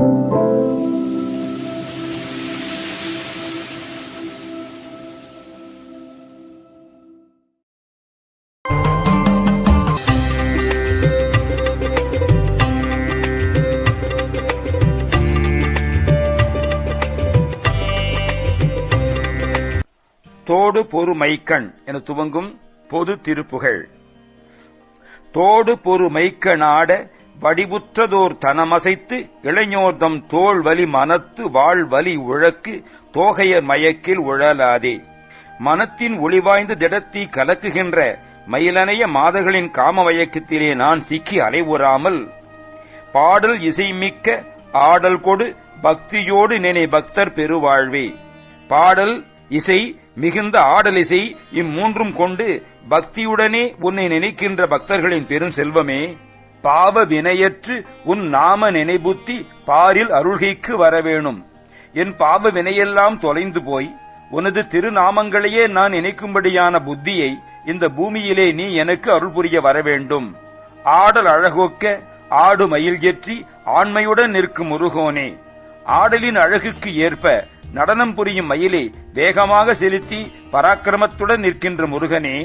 தோடு பொறுமைக்கண் என துவங்கும் பொது திருப்புகழ் தோடு பொறுமைக்கணாட மைக்க வடிவுற்றதோர் தனமசைத்து இளைஞோர்தம் தோள் வலி மனத்து வாழ் வலி உழக்கு தோகையர் மயக்கில் உழலாதே. மனத்தின் ஒளிவாய்ந்த திடத்தி கலக்குகின்ற மயிலனைய மாதர்களின் காம மயக்கத்திலே நான் சிக்கி அலைவுறாமல் பாடல் இசைமிக்க ஆடல் கொடு பக்தியோடு நினை பக்தர் பெருவாழ்வே. பாடல் இசை மிகுந்த ஆடலிசை இம்மூன்றும் கொண்டு பக்தியுடனே உன்னை நினைக்கின்ற பக்தர்களின் பெரும் செல்வமே. பாவ வினையற்று உன் நாம நினைபுத்தி பாரில் அருள்கைக்கு வரவேணும். என் பாவ வினையெல்லாம் தொலைந்து போய் உனது திருநாமங்களையே நான் நினைக்கும்படியான புத்தியை இந்த பூமியிலே நீ எனக்கு அருள் புரிய வரவேண்டும். ஆடல் அழகோக்க ஆடு மயில் ஏற்றி ஆண்மையுடன் நிற்கும் முருகோனே. ஆடலின் அழகுக்கு ஏற்ப நடனம் புரியும் மயிலை வேகமாக செலுத்தி பராக்கிரமத்துடன் நிற்கின்ற முருகனே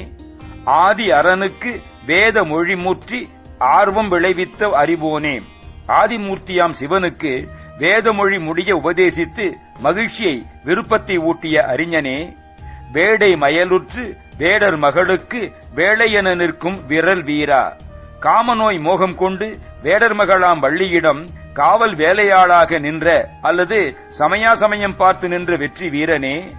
ஆதி அரனுக்கு வேத மொழி மூற்றி ஆர்வம் விளைவித்த அறிவோனே. ஆதிமூர்த்தியாம் சிவனுக்கு வேதமொழி முடிய உபதேசித்து மகிழ்ச்சியை விருப்பத்தை ஊட்டிய அறிஞனே வேடை மயலுற்று வேடர் மகளுக்கு வேலை என நிற்கும் விரல் வீரா. காமநோய் மோகம் கொண்டு வேடர் மகளாம் வள்ளியிடம் காவல் வேலையாளாக நின்ற அல்லது சமயாசமயம் பார்த்து நின்ற வெற்றி வீரனே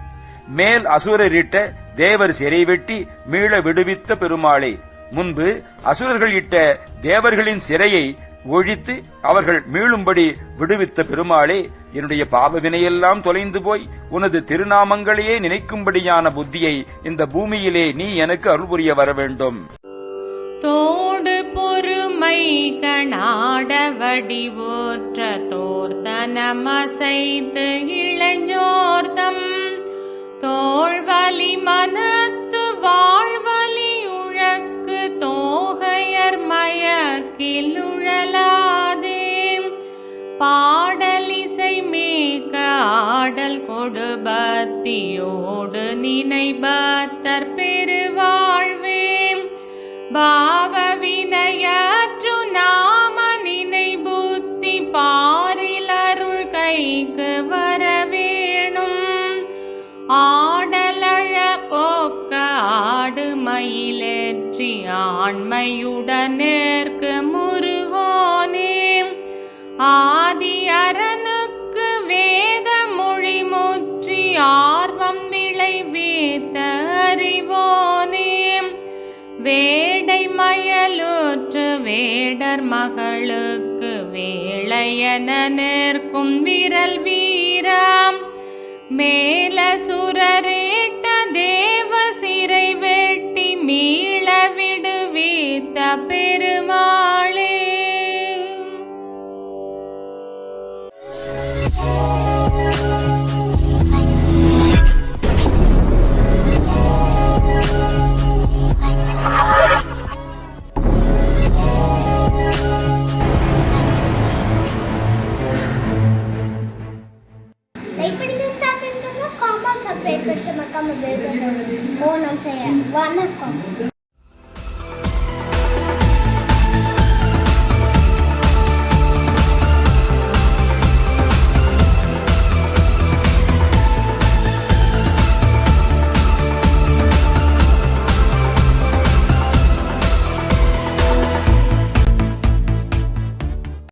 மேல் அசுரரிட்ட தேவர் சிறைவெட்டி மீள விடுவித்த பெருமாளே. முன்பு அசுரர்கள் இட்ட தேவர்களின் சிறையை ஒழித்து அவர்கள் மீளும்படி விடுவித்த பெருமாளே என்னுடைய பாவவினையெல்லாம் தொலைந்து போய் உனது திருநாமங்களையே நினைக்கும்படியான புத்தியை இந்த பூமியிலே நீ எனக்கு அருள் புரிய வர வேண்டும் தோடு பொறுமை கணாட வடிவோற்ற தோர்த்தனமசைத்து இளைஞோர்தம் தோழ்வலி மனத்து பாடலிசை மேக ஆடல் கொடுபத்தியோடு நினைபத்தர் பெருவாழ்வே. பாவ வினையாற்று நாம நினை புத்தி பாரில் அருள் கைக்கு வரவேணும். ஆடலழ போக்க ஆடு மயிலேற்றி ஆண்மையுடனேற்கு முரு வேடர் மகளுக்கு வேளையன நிற்கும் விரல் வீராம். மேல வணக்கம் வணக்கம்